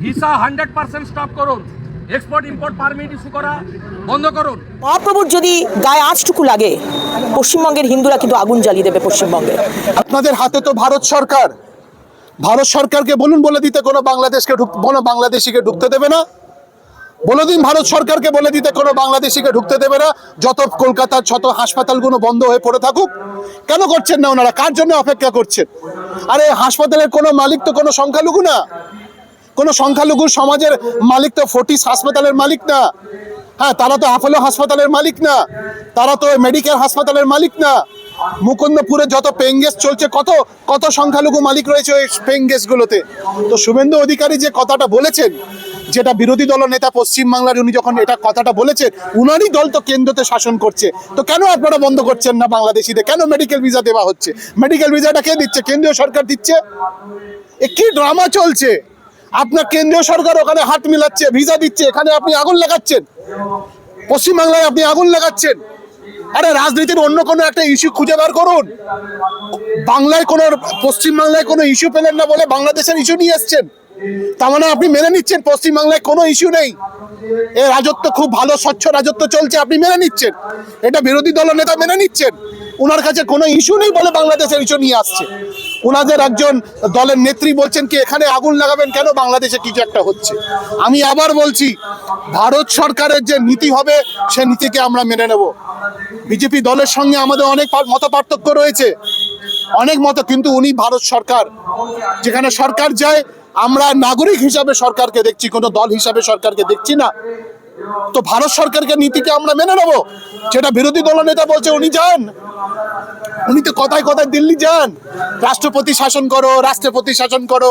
Visa hundred percent stop করুন। Export import permit issue করা বন্ধ করুন। মহাপ্রভুর যদি গায়ে আঁচটুকু লাগে পশ্চিমবঙ্গের হিন্দুরা কিন্তু আগুন জ্বালিয়ে দেবে পশ্চিমবঙ্গে। আপনাদের হাতে তো ভারত সরকার। ভারত সরকারকে বলুন বলে দিতে কোনো বাংলাদেশকে ঢুক কোনো বাংলাদেশিকে ঢুকতে দেবে না। বলে দিন ভারত সরকারকে বলে দিতে কোনো বাংলাদেশিকে ঢুকতে দেবে না। যত কলকাতার যত হাসপাতালগুলো বন্ধ হয়ে পড়ে থাকুক কেন করছেন না ওনারা? কার জন্য অপেক্ষা করছেন? আরে হাসপাতালের কোনো মালিক তো কোনো সংখ্যালঘু না। কোনো সংখ্যালঘু সমাজের মালিক তো ফোর্টিস হাসপাতালের মালিক না। হ্যাঁ তারা তো অ্যাপোলো হাসপাতালের মালিক না। তারা তো মেডিকেল হাসপাতালের মালিক না। মুকুন্দপুরে যত পেঙ্গেস চলছে, কত কত সংখ্যালঘু মালিক রয়েছে ওই পেঙ্গেসগুলোতে। তো শুভেন্দু অধিকারী যে কথাটা বলেছেন, যেটা বিরোধী দল নেতা পশ্চিমবাংলার, উনি যখন এটা কথাটা বলেছেন, উনারই দল তো কেন্দ্রতে শাসন করছে। তো কেন আপনারা বন্ধ করছেন না বাংলাদেশিদের? কেন মেডিকেল ভিসা দেওয়া হচ্ছে? মেডিকেল ভিসাটা কে দিচ্ছে? কেন্দ্রীয় সরকার দিচ্ছে? এ কি ড্রামা চলছে? আপনার কেন্দ্রীয় সরকার ওখানে হাত মিলাচ্ছে, ভিসা দিচ্ছে, এখানে আপনি আগুন লাগাচ্ছেন। পশ্চিমবাংলায় আপনি আগুন লাগাচ্ছেন। আরে রাজনীতির অন্য কোনো একটা ইস্যু খুঁজে বার করুন। বাংলায় কোনো, পশ্চিমবাংলায় কোনো ইস্যু পেলেন না বলে বাংলাদেশের ইস্যু নিয়ে এসছেন। তার মানে আপনি মেনে নিচ্ছেন, পশ্চিমবাংলায় কোনো ইস্যু নেই। এ রাজত্ব খুব ভালো, স্বচ্ছ রাজত্ব চলছে, আপনি মেনে নিচ্ছেন। এটা বিরোধী দলের নেতা মেনে নিচ্ছেন। ওনার কাছে কোনো ইস্যু নেই বলে বাংলাদেশের ইস্যু নিয়ে আসছে। ওনাদের একজন দলের নেত্রী বলছেন কি, এখানে আগুন লাগাবেন কেন? বাংলাদেশে কিছু একটা হচ্ছে। আমি আবার বলছি, ভারত সরকারের যে নীতি হবে, সে নীতিকে আমরা মেনে নেব। বিজেপি দলের সঙ্গে আমাদের অনেক মত পার্থক্য রয়েছে। অনেক মত, কিন্তু উনি ভারত সরকার। যেখানে সরকার যায় আমরা নাগরিক হিসাবে সরকারকে দেখছি, কোনো দল হিসাবে সরকারকে দেখছি না। তো ভারত সরকারকে নীতিকে আমরা মেনে নেব? যেটা বিরোধী দল নেতা বলছে, উনি যান। উনি তো কথায় কথায় দিল্লি যান। রাষ্ট্রপতি শাসন করো, রাষ্ট্রপতি শাসন করো,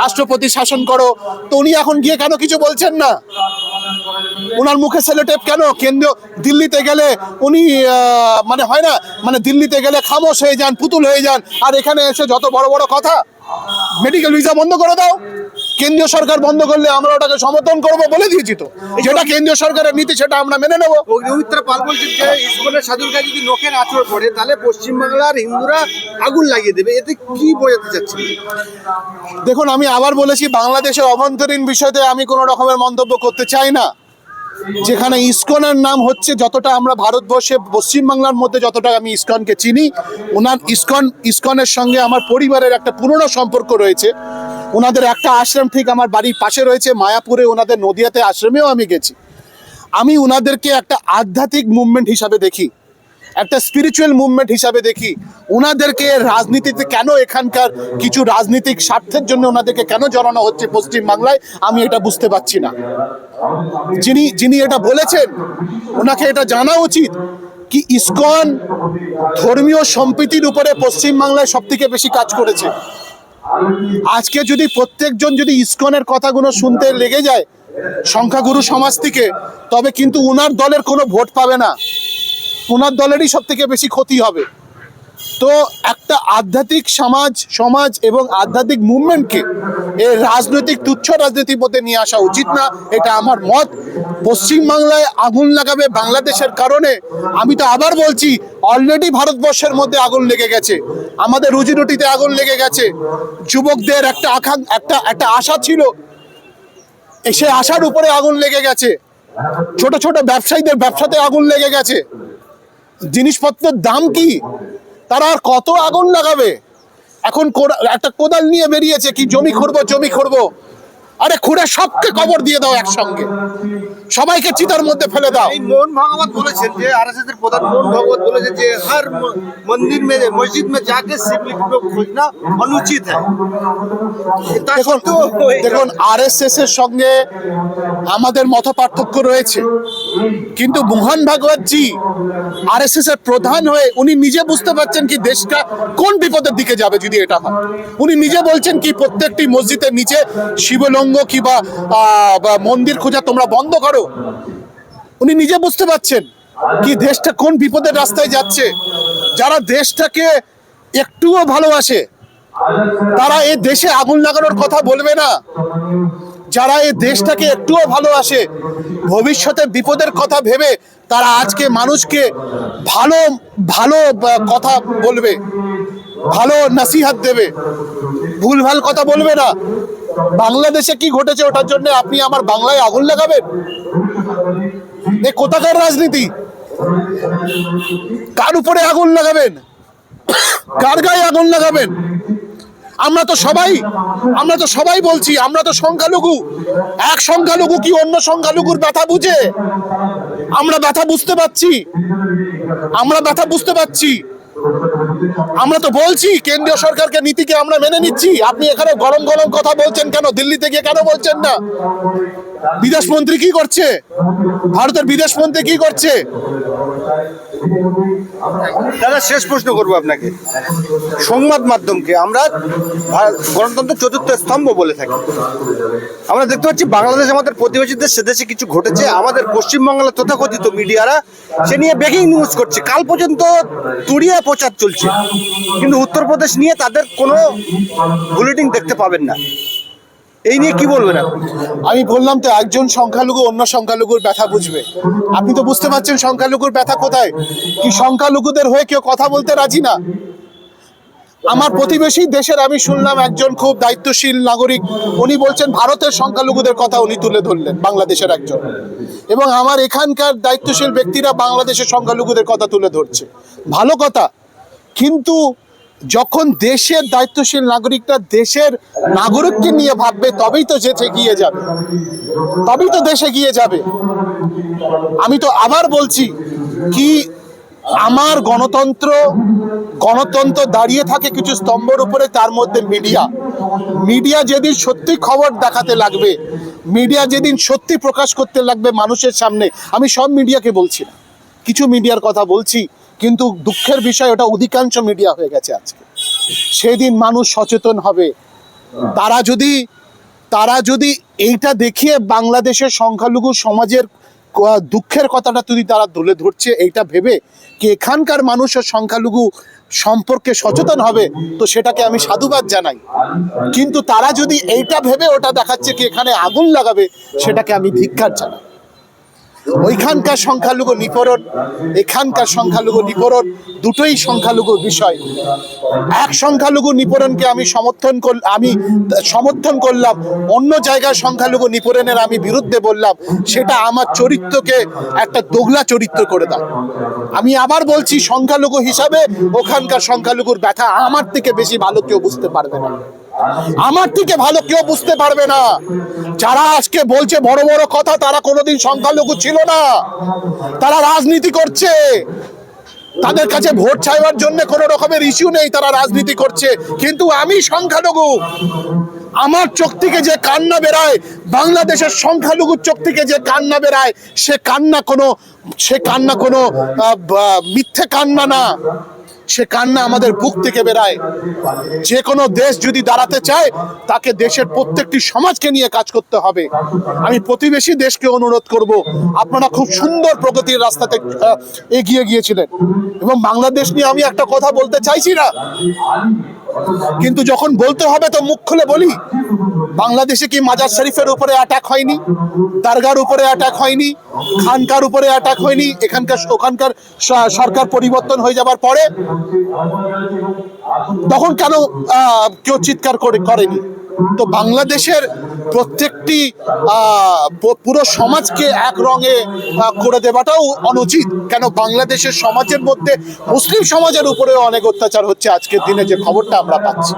রাষ্ট্রপতি শাসন করো। তো উনি এখন গিয়ে কেন কিছু বলছেন না? ওনার মুখে সেলোটেপ কেন? কেন্দ্র দিল্লিতে গেলে উনি মানে হয় না মানে দিল্লিতে গেলে খামোশ হয়ে যান, পুতুল হয়ে যান, আর এখানে এসে যত বড় বড় কথা মেডিকেল ভিসা বন্ধ করে দাও। কেন্দ্রীয় সরকার বন্ধ করলে আমরা ওটাকে সমর্থন করব বলে দিয়েছি তো। যেটা কেন্দ্রীয় সরকারের নীতি সেটা আমরা মেনে নেব। পবিত্রা পাল বলছেন যে ইস্কনের সাধুর কাছে যদি নখের আঁচড় পড়ে তাহলে পশ্চিমবাংলার হিন্দুরা আগুন লাগিয়ে দেবে। এতে কি বোঝাতে চাচ্ছেন? দেখুন আমি আবার বলেছি বাংলাদেশের অভ্যন্তরীণ বিষয়তে আমি কোনো রকমের মন্তব্য করতে চাই না। যেখানে ইস্কনের নাম হচ্ছে যতটা আমরা ভারতবর্ষে পশ্চিমবাংলার মধ্যে যতটা আমি ইস্কনকে চিনি ওনার ইস্কন, ইস্কনের সঙ্গে আমার পরিবারের একটা পুরনো সম্পর্ক রয়েছে। ওনাদের একটা আশ্রম ঠিক আমার বাড়ির পাশে রয়েছে, মায়াপুরে ওনাদের নদিয়াতে আশ্রমেও আমি গেছি। আমি ওনাদেরকে একটা আধ্যাত্মিক মুভমেন্ট হিসাবে দেখি। একটা স্পিরিচুয়াল মুভমেন্ট হিসাবে দেখি। ওনাদেরকে রাজনীতিতে কেন এখানকার কিছু রাজনৈতিক স্বার্থের জন্য ওনাদেরকে কেন জড়ানো হচ্ছে পশ্চিম বাংলায় আমি এটা বুঝতে পারছি না। যিনি যিনি এটা বলেছেন ওনাকে এটা জানা উচিত কি ইসকন ধর্মীয় সম্প্রীতির উপরে পশ্চিম বাংলায় সব থেকে বেশি কাজ করেছে। আজকে যদি প্রত্যেকজন যদি ইসকনের কথাগুলো শুনতে লেগে যায় সংখ্যাগুরু সমাজ থেকে, তবে কিন্তু উনার দলের কোনো ভোট পাবে না। ওনার দলেরই সব থেকে বেশি ক্ষতি হবে। তো একটা আধ্যাত্মিক সমাজ সমাজ এবং আধ্যাত্মিক মুভমেন্টকে এর রাজনৈতিক, তুচ্ছ রাজনীতির মধ্যে নিয়ে আসা উচিত না। এটা আমার মত। পশ্চিমবাংলায় আগুন লাগাবে বাংলাদেশের কারণে। আমি তো আবার বলছি অলরেডি ভারতবর্ষের মধ্যে আগুন লেগে গেছে। আমাদের রুজি রুটিতে আগুন লেগে গেছে। যুবকদের একটা আকাঙ্, একটা একটা আশা ছিল। এ সে আশার উপরে আগুন লেগে গেছে। ছোট ছোট ব্যবসায়ীদের ব্যবসাতে আগুন লেগে গেছে। জিনিসপত্রের দাম কি? তারা আর কত আগুন লাগাবে? এখন একটা কোদাল নিয়ে বেরিয়েছে, কি জমি খুঁড়বো জমি খুঁড়বো। আরে খুঁড়ে সবকে কবর দিয়ে দাও একসঙ্গে। সবাইকে চিতার মধ্যে ফেলে দাও। মোহন ভাগবত বলেছেন যে আর এর প্রধান মোহন ভাগবত বলেছেন যে হার মন্দির মে মসজিদ মে যাকে শিবলিঙ্গ খোঁজনা অনুচিত হ্যাঁ দেখুন আর এর সঙ্গে আমাদের মত পার্থক্য রয়েছে। কিন্তু মোহন ভাগবত জি আর এস এর প্রধান হয়ে উনি নিজে বুঝতে পারছেন কি দেশটা কোন বিপদের দিকে যাবে যদি এটা হয়। উনি নিজে বলছেন কি প্রত্যেকটি মসজিদের নিচে শিবলঙ্গ কি বা মন্দির খোঁজা তোমরা বন্ধ করো। উনি নিজে বুঝতে পারছেন কি দেশটা কোন বিপদের রাস্তায় যাচ্ছে। যারা দেশটাকে একটুও ভালোবাসে, তারা এই দেশে আগুন লাগানোর কথা বলবে না। যারা এই দেশটাকে একটুও ভালোবাসে, ভবিষ্যতে বিপদের কথা ভেবে তারা আজকে মানুষকে ভালো ভালো কথা বলবে। ভালো নাসিহাত দেবে। ভুলভাল কথা বলবে না। বাংলাদেশে কি ঘটেছে ওটার জন্য আপনি আমার বাংলায় আগুন লাগাবেন? এ কোথাকার রাজনীতি? কার উপরে আগুন লাগাবেন? কার গায়ে আগুন লাগাবেন? আমরা তো সবাই, আমরা তো সবাই বলছি, আমরা তো সংখ্যালঘু। এক সংখ্যালঘু কি অন্য সংখ্যালঘুর ব্যথা বুঝে? আমরা ব্যথা বুঝতে পারছি। আমরা ব্যথা বুঝতে পারছি। আমরা তো বলছি, কেন্দ্রীয় সরকারকে নীতিকে আমরা মেনে নিচ্ছি। আপনি এখানে গরম গরম কথা বলছেন কেন? দিল্লিতে গিয়ে কেন বলছেন না? বিদেশ মন্ত্রী কি করছে? ভারতের বিদেশ মন্ত্রী কি করছে? দাদা, শেষ প্রশ্ন করব আপনাকে। সংবাদ মাধ্যমকে আমরা গণতন্ত্রের চতুর্থ স্তম্ভ বলে থাকি। আমরা দেখতে পাচ্ছি বাংলাদেশ আমাদের প্রতিবেশীদের সে দেশে কিছু ঘটেছে। আমাদের পশ্চিমবাংলার তথাকথিত মিডিয়ারা সে নিয়ে ব্রেকিং নিউজ করছে। কাল পর্যন্ত তুড়িয়া প্রচার চলছে। কিন্তু উত্তরপ্রদেশ নিয়ে তাদের কোনো বুলেটিন দেখতে পাবেন না। এই নিয়ে কি বলবেন আমি বললাম তো একজন সংখ্যালঘু অন্য সংখ্যালঘুর ব্যথা বুঝবে। আপনি তো বুঝতে পারছেন সংখ্যালঘুর ব্যথা কোথায়? কি সংখ্যালঘুদের হয়ে কেউ কথা বলতে রাজি না? আমার প্রতিবেশী দেশের আমি শুনলাম একজন খুব দায়িত্বশীল নাগরিক, উনি বলছেন ভারতের সংখ্যালঘুদের কথা উনি তুলে ধরলেন, বাংলাদেশের একজন। এবং আমার এখানকার দায়িত্বশীল ব্যক্তিরা বাংলাদেশের সংখ্যালঘুদের কথা তুলে ধরছে। ভালো কথা, কিন্তু যখন দেশের দায়িত্বশীল নাগরিকরা দেশের নাগরিককে নিয়ে ভাববে, তবেই তো যেতে গিয়ে যাবে। তবেই তো দেশে গিয়ে যাবে। আমি তো আবার বলছি কি আমার গণতন্ত্র গণতন্ত্র দাঁড়িয়ে থাকে কিছু স্তম্ভের উপরে, তার মধ্যে মিডিয়া। মিডিয়া যেদিন সত্যি খবর দেখাতে লাগবে, মিডিয়া যেদিন সত্যি প্রকাশ করতে লাগবে মানুষের সামনে, আমি সব মিডিয়াকে বলছি না। কিছু মিডিয়ার কথা বলছি কিন্তু দুঃখের বিষয়, ওটা অধিকাংশ মিডিয়া হয়ে গেছে আজকে। সেদিন মানুষ সচেতন হবে। তারা যদি তারা যদি এইটা দেখিয়ে বাংলাদেশের সংখ্যালঘু সমাজের দুঃখের কথাটা যদি তারা তুলে ধরছে, এইটা ভেবে কি এখানকার মানুষের সংখ্যালঘু সম্পর্কে সচেতন হবে, তো সেটাকে আমি সাধুবাদ জানাই। কিন্তু তারা যদি এইটা ভেবে ওটা দেখাচ্ছে কি এখানে আগুন লাগাবে, সেটাকে আমি ধিক্কার জানাই। ওইখানকার সংখ্যালঘু নিপরণ, এখানকার সংখ্যালঘু নিপরণ, দুটোই সংখ্যালঘুর বিষয়। এক সংখ্যালঘু নিপরণকে আমি সমর্থন কর, আমি সমর্থন করলাম, অন্য জায়গায় সংখ্যালঘু নিপরণের আমি বিরুদ্ধে বললাম, সেটা আমার চরিত্রকে একটা দোগলা চরিত্র করে দাও। আমি আবার বলছি, সংখ্যালঘু হিসাবে ওখানকার সংখ্যালঘুর ব্যথা আমার থেকে বেশি ভালো কেউ বুঝতে পারবে না। আমার থেকে ভালো কেউ বুঝতে পারবে না। যারা আজকে বলছে বড় বড় কথা, তারা কোনোদিন সংখ্যালঘু ছিল না। তারা রাজনীতি করছে। তাদের কাছে ভোট চাইবার জন্য কোনো রকমের ইস্যু নেই, তারা রাজনীতি করছে। কিন্তু আমি সংখ্যালঘু। আমার চোখ থেকে যে কান্না বেরায়, বাংলাদেশের সংখ্যালঘুর চোখ থেকে যে কান্না বেরায়, সে কান্না কোনো, সে কান্না কোনো মিথ্যে কান্না না। সে কান্না আমাদের বুক থেকে বেরায়। যে কোনো দেশ যদি দাঁড়াতে চায়, তাকে দেশের প্রত্যেকটি সমাজকে নিয়ে কাজ করতে হবে। আমি প্রতিবেশী দেশকে অনুরোধ করব, আপনারা খুব সুন্দর প্রগতির রাস্তাতে এগিয়ে গিয়েছিলেন। এবং বাংলাদেশ নিয়ে আমি একটা কথা বলতে চাইছি না। কিন্তু যখন বলতে হবে, তো মুখ খুলে বলি, বাংলাদেশে কি মাজার শরীফের উপরে অ্যাটাক হয়নি? দারগার উপরে অ্যাটাক হয়নি? খানকার উপরে অ্যাটাক হয়নি, এখানকার ওখানকার সরকার পরিবর্তন হয়ে যাবার পরে তখন কেন কেউ চিৎকার করে, করেনি? তো বাংলাদেশের প্রত্যেকটি পুরো সমাজকে এক রঙে করে দেওয়াটাও অনুচিত। কেন বাংলাদেশের সমাজের মধ্যে মুসলিম সমাজের উপরেও অনেক অত্যাচার হচ্ছে আজকের দিনে, যে খবরটা আমরা পাচ্ছি।